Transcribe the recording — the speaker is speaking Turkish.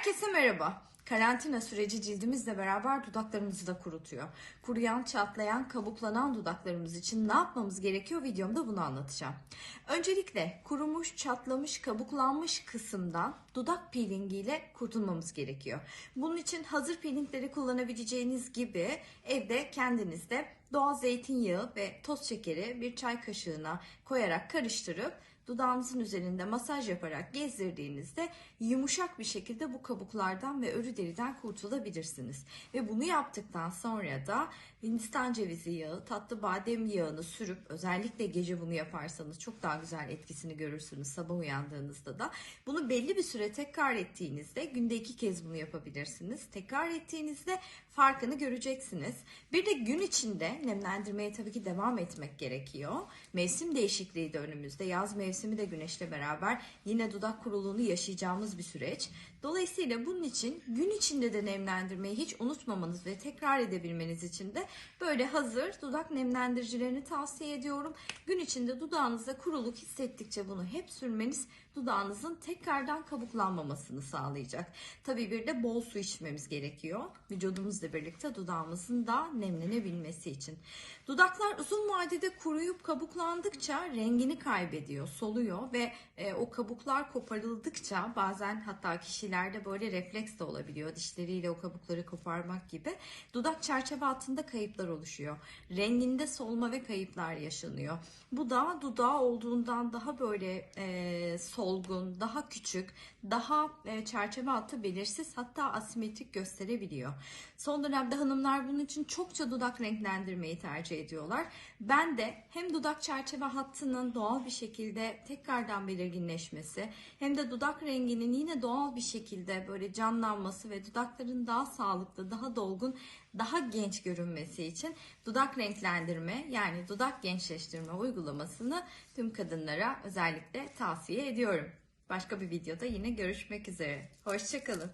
Herkese merhaba. Karantina süreci cildimizle beraber dudaklarımızı da kurutuyor. Kuruyan, çatlayan, kabuklanan dudaklarımız için ne yapmamız gerekiyor videomda bunu anlatacağım. Öncelikle kurumuş, çatlamış, kabuklanmış kısımdan dudak peelingi ile kurtulmamız gerekiyor. Bunun için hazır peelingleri kullanabileceğiniz gibi evde kendinizde doğal zeytinyağı ve toz şekeri bir çay kaşığına koyarak karıştırıp dudağınızın üzerinde masaj yaparak gezdirdiğinizde yumuşak bir şekilde bu kabuklardan ve örü deriden kurtulabilirsiniz. Ve bunu yaptıktan sonra da Hindistan cevizi yağı, tatlı badem yağını sürüp özellikle gece bunu yaparsanız çok daha güzel etkisini görürsünüz sabah uyandığınızda da. Bunu belli bir süre tekrar ettiğinizde günde iki kez bunu yapabilirsiniz. Tekrar ettiğinizde farkını göreceksiniz. Bir de gün içinde nemlendirmeye tabii ki devam etmek gerekiyor. Mevsim değişikliği de önümüzde. Yaz mevsimi de güneşle beraber yine dudak kuruluğunu yaşayacağımız bir süreç. Dolayısıyla bunun için gün içinde de nemlendirmeyi hiç unutmamanız ve tekrar edebilmeniz için de böyle hazır dudak nemlendiricilerini tavsiye ediyorum. Gün içinde dudağınızda kuruluk hissettikçe bunu hep sürmeniz dudağınızın tekrardan kabuklanmamasını sağlayacak. Tabii bir de bol su içmemiz gerekiyor. Vücudumuzla birlikte dudağımızın da nemlenebilmesi için. Dudaklar uzun vadede kuruyup kabuklandıkça rengini kaybediyor, soluyor ve e, o kabuklar koparıldıkça bazen hatta kişilerde böyle refleks de olabiliyor. Dişleriyle o kabukları koparmak gibi. Dudak çerçeve altında kayıplar oluşuyor. Renginde solma ve kayıplar yaşanıyor. Bu da dudağı olduğundan daha böyle e, solgun, daha küçük, daha e, çerçeve altı belirsiz hatta asimetrik gösterebiliyor. Son dönemde hanımlar bunun için çokça dudak renklendirmeyi tercih ediyorlar. Ben de hem dudak çerçeve hattının doğal bir şekilde tekrardan belirginleşmesi hem de dudak renginin yine doğal bir şekilde böyle canlanması ve dudakların daha sağlıklı, daha dolgun, daha genç görünmesi için dudak renklendirme yani dudak gençleştirme uygulamasını tüm kadınlara özellikle tavsiye ediyorum. Başka bir videoda yine görüşmek üzere. Hoşçakalın.